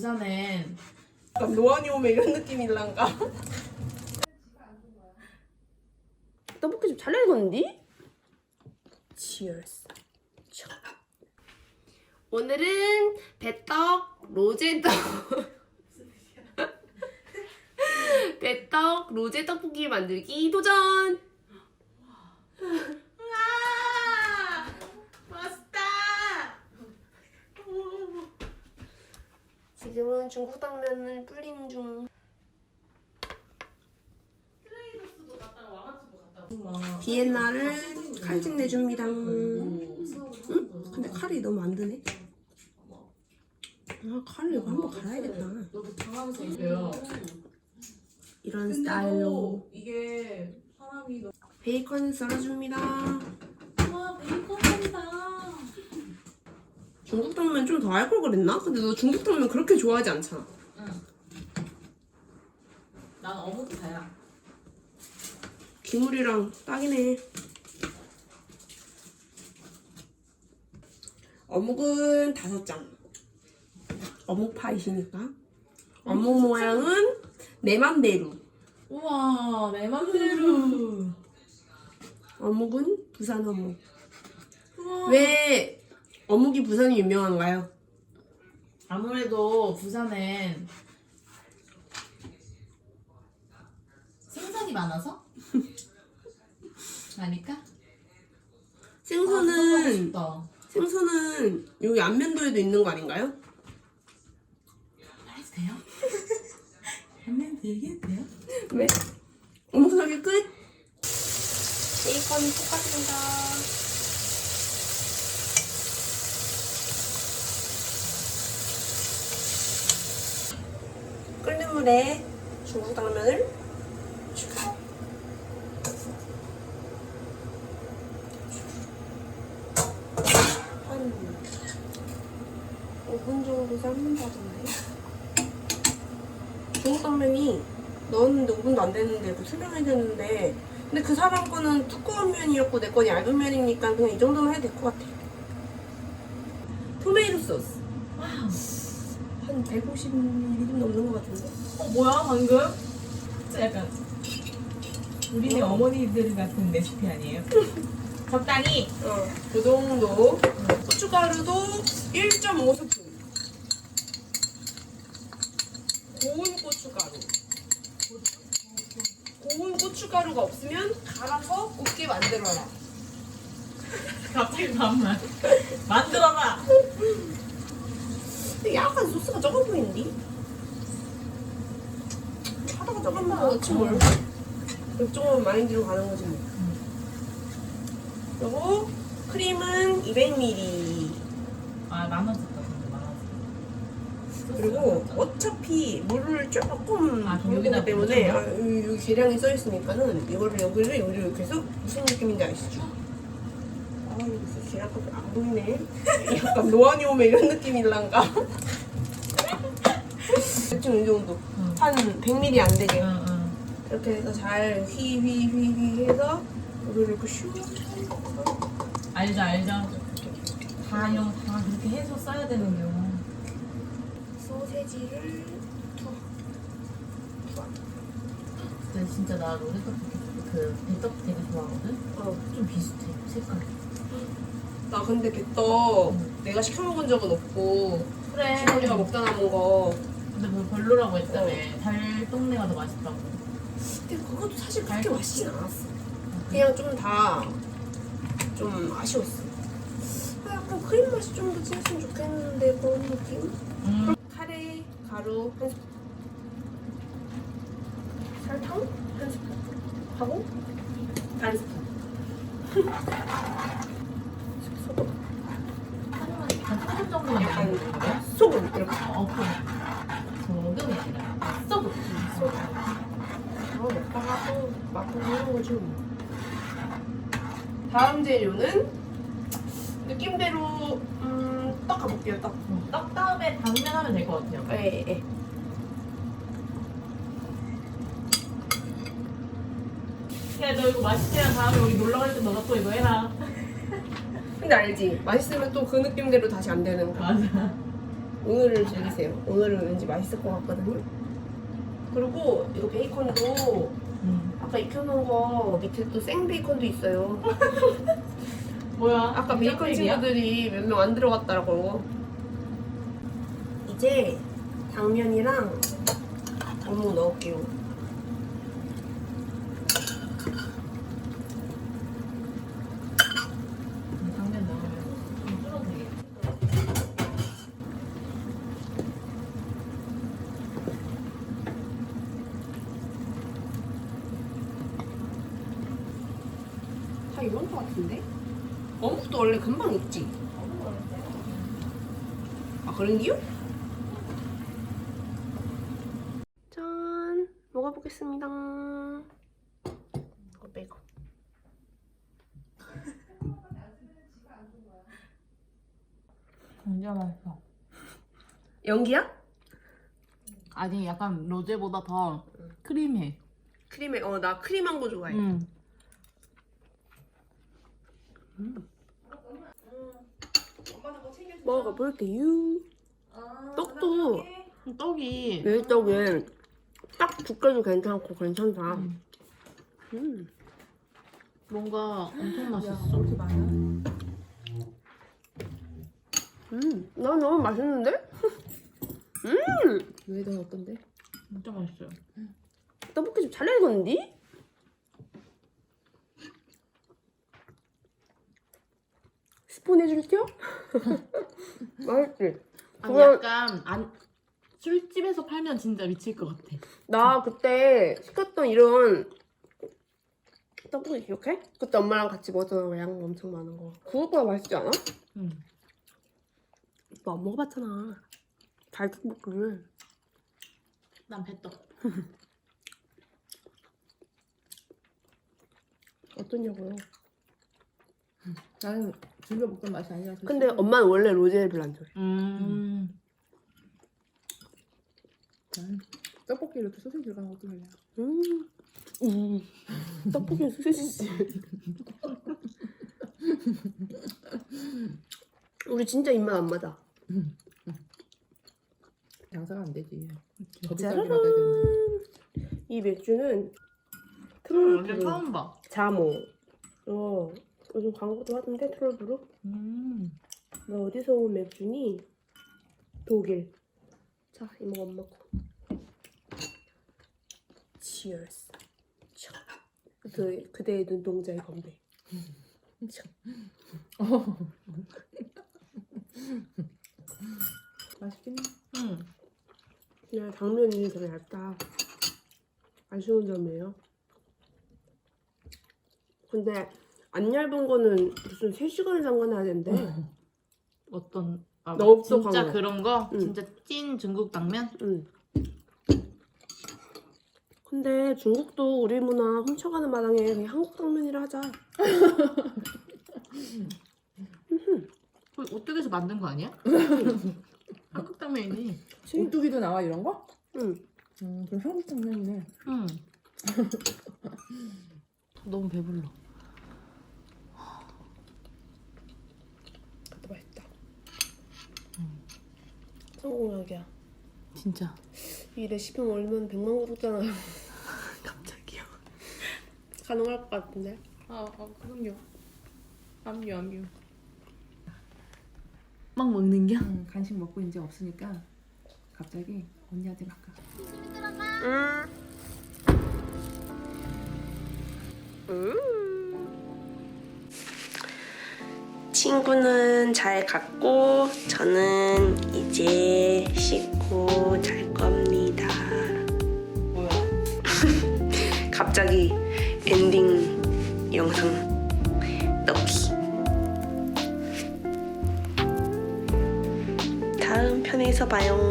부산엔 약간 노안이 오면 이런 느낌일란가? 떡볶이 좀잘 익었는데? Cheers. 오늘은 배떡 로제떡 배떡 로제 떡볶이 만들기 도전! 지금은 중국 당면을 불리는 중. 비엔나를 칼집 내줍니다. 응? 근데 칼이 너무 안 드네. 아, 칼을 이거 한번 갈아야겠다. 너무 이런 스타일로. 이게 사람이 베이컨 썰어줍니다. 와 베이컨이다 중국 당면 좀 더 할 걸 그랬나? 근데 너 중국 당면 그렇게 좋아하지 않잖아. 난 어묵 다야 기물이랑 딱이네. 어묵은 다섯 장. 어묵 파이시니까. 어묵 모양은 내 맘대로. 우와 내 맘대로 어묵은 부산 어묵. 우와. 왜 어묵이 부산이 유명한가요? 아무래도 부산엔 생선이 많아서? 아닐까? 생선은 아, 생선은 여기 안면도에도 있는 거 아닌가요? 말해도 돼요? 하면 되겠대요? 왜? 어묵 설기 끝. 베이컨 볶아줍니다. 끓는 물에 중국 당면을 추가. 한 5분 정도 삶는다던데. 중국 당면이 넣었는데 5분도 안 됐는데 그 투명해야 되는데 근데 그 사람 거는 두꺼운 면이었고 내 건 얇은 면이니까 그냥 이 정도만 해도 될 것 같아 토메이토 소스 와우 한 150ml 좀 넘는 것 같은데? 어 뭐야 방금? 진짜 약간 우리네 어머니들 같은 레시피 아니에요? 적당히 어, 그 정도. 고춧가루도 1.5스푼. 고운 고춧가루. 고운 고춧가루가 없으면 갈아서 곱게 만들어라. 갑자기 반말. 만들어봐 근데 약간 소스가 적어 보이는데? 하다가 조금만 넣지 뭘. 조금만 많이 들어가는 거지 뭐. 그리고 크림은 200ml. 아 근데 많아졌다 그리고 어차피 물을 조금 아, 부은 여기다 때문에? 아, 여기 계량이 써 있으니까는 이거를 여기를 여기를 이렇게 해서 무슨 느낌인지 아시죠? 무슨 계량값이 안 보이네. 약간 노안이 오면 이런 느낌일란가? 대충 이 정도. 응. 한 100ml 안 되게 응 응 이렇게 해서 잘 휘휘휘휘 해서 물을 이렇게 슉 알죠 알죠 다 이런 다 그렇게 해서 써야 되는데요 소세지를 근데 진짜 나 로제떡볶이 그 배떡 되게 좋아하거든? 어. 좀 비슷해 색깔이 나 근데 개떡 내가 시켜 먹은 적은 없고 그래. 지원이가 먹다 남은 거. 근데 뭐 별로라고 했다며 달 동네가 더 맛있다고. 근데 그것도 사실 그렇게 맛있진 않았어. 그냥 좀 다 좀 아쉬웠어. 아, 약간 크림 맛이 좀 더 진했으면 좋겠는데 그런 느낌? 음. 카레 가루 한 스푼. 설탕? 한 스푼. 하고? 반 스푼 소금 한 소금 정도만 약간 넣는 거야? 소금 이렇게 어 그래 소금이 아니라 소금 소금 어, 거지 뭐. 다음 재료는 느낌대로 음, 떡 가볼게요 떡 음, 떡 다음에 당면 하면 될 것 같아요 예, 예. 야 너 이거 맛있게 한 다음에 우리 놀러 갈 때 너가 또 이거 해라 근데 알지? 맛있으면 또 그 느낌대로 다시 안 되는 거 맞아 오늘을 즐기세요. 오늘은 왠지 맛있을 것 같거든요. 그리고 이거 베이컨도 음. 아까 익혀놓은 거 밑에 또 생 베이컨도 있어요. 뭐야? 아까 베이컨? 친구들이 몇 명 안 들어갔다고. 이제 당면이랑 어묵 넣을게요. 음, 당면 넣으면 좀 줄어도 되겠다. 다 이런 거 같은데? 어묵도 원래 금방 익지? 아 그런기요? 짠 먹어보겠습니다. 이거 빼고. 진짜 맛있어. 연기야? 아니 약간 로제보다 더 크림해. 크림에 어 나 크림한 거 좋아해. 음. 먹어볼게요. 떡도 떡이 밀떡에 딱 두께도 괜찮고 괜찮다. 음. 음. 뭔가 엄청 맛있어. 음, 난 너무 맛있는데? 음, 왜넌 어떤데? 진짜 맛있어요. 떡볶이 좀잘 익었는 스폰 해줄게요? 맛있지? 아니 약간 안 술집에서 팔면 진짜 미칠 것 같아. 나 그때 시켰던 이런 떡볶이 기억해? 그때 엄마랑 같이 먹었던 거양 엄청 많은 거. 그것보다 맛있지 않아? 응. 너 안 먹어봤잖아. 달떡볶이를. 난 배떡. 어떠냐고요? 나는 즐겨 먹던 맛이 아니라서 근데 엄마는 원래 로제를 별로 안 좋아해. 음. 난 떡볶이 이렇게 소세지 들어간 것도 별로야 음. 음. 떡볶이는 소세지지. 우리 진짜 입맛 안 맞아. 장사가 안 되지 짜라란. 이 맥주는 음, 완전 트롤브루 처음 봐. 자모. 어 요즘 광고도 하던데 트롤브루. 음. 너 어디서 온 맥주니? 독일. 자 이모 엄마 거. Cheers. 참. 그 그대의 눈동자의 건배. 참. 맛있긴 해 음. 그냥 당면이 되게 얇다. 아쉬운 점이에요. 근데 안 얇은 거는 무슨 3시간을 잠가놔야 된대. 어떤 아, 넓적한 진짜 거. 그런 거? 응. 진짜 찐 중국 당면? 응. 근데 중국도 우리 문화 훔쳐가는 마당에 그냥 한국 당면이라 하자. 그 오뚜기에서 만든 거 아니야? 한국 당면이지. 그치? 오뚜기도 나와 이런 거? 응. 음 그럼 한국 당면이네 응. 너무 배불러. 그것도 맛있다. 성공적이야. 진짜. 이 레시피 올리면 100만 구독잖아. 갑자기요. 가능할 것 같은데. 아, 아 그럼요. 암유 암유. 막 먹는 게? 음, 간식 먹고 이제 없으니까 갑자기 언니한테 바꿔 음. 음. 친구는 잘 갔고 저는 이제 씻고 잘 겁니다. 뭐야? 갑자기 엔딩 영상 넣기. 다음 편에서 봐요.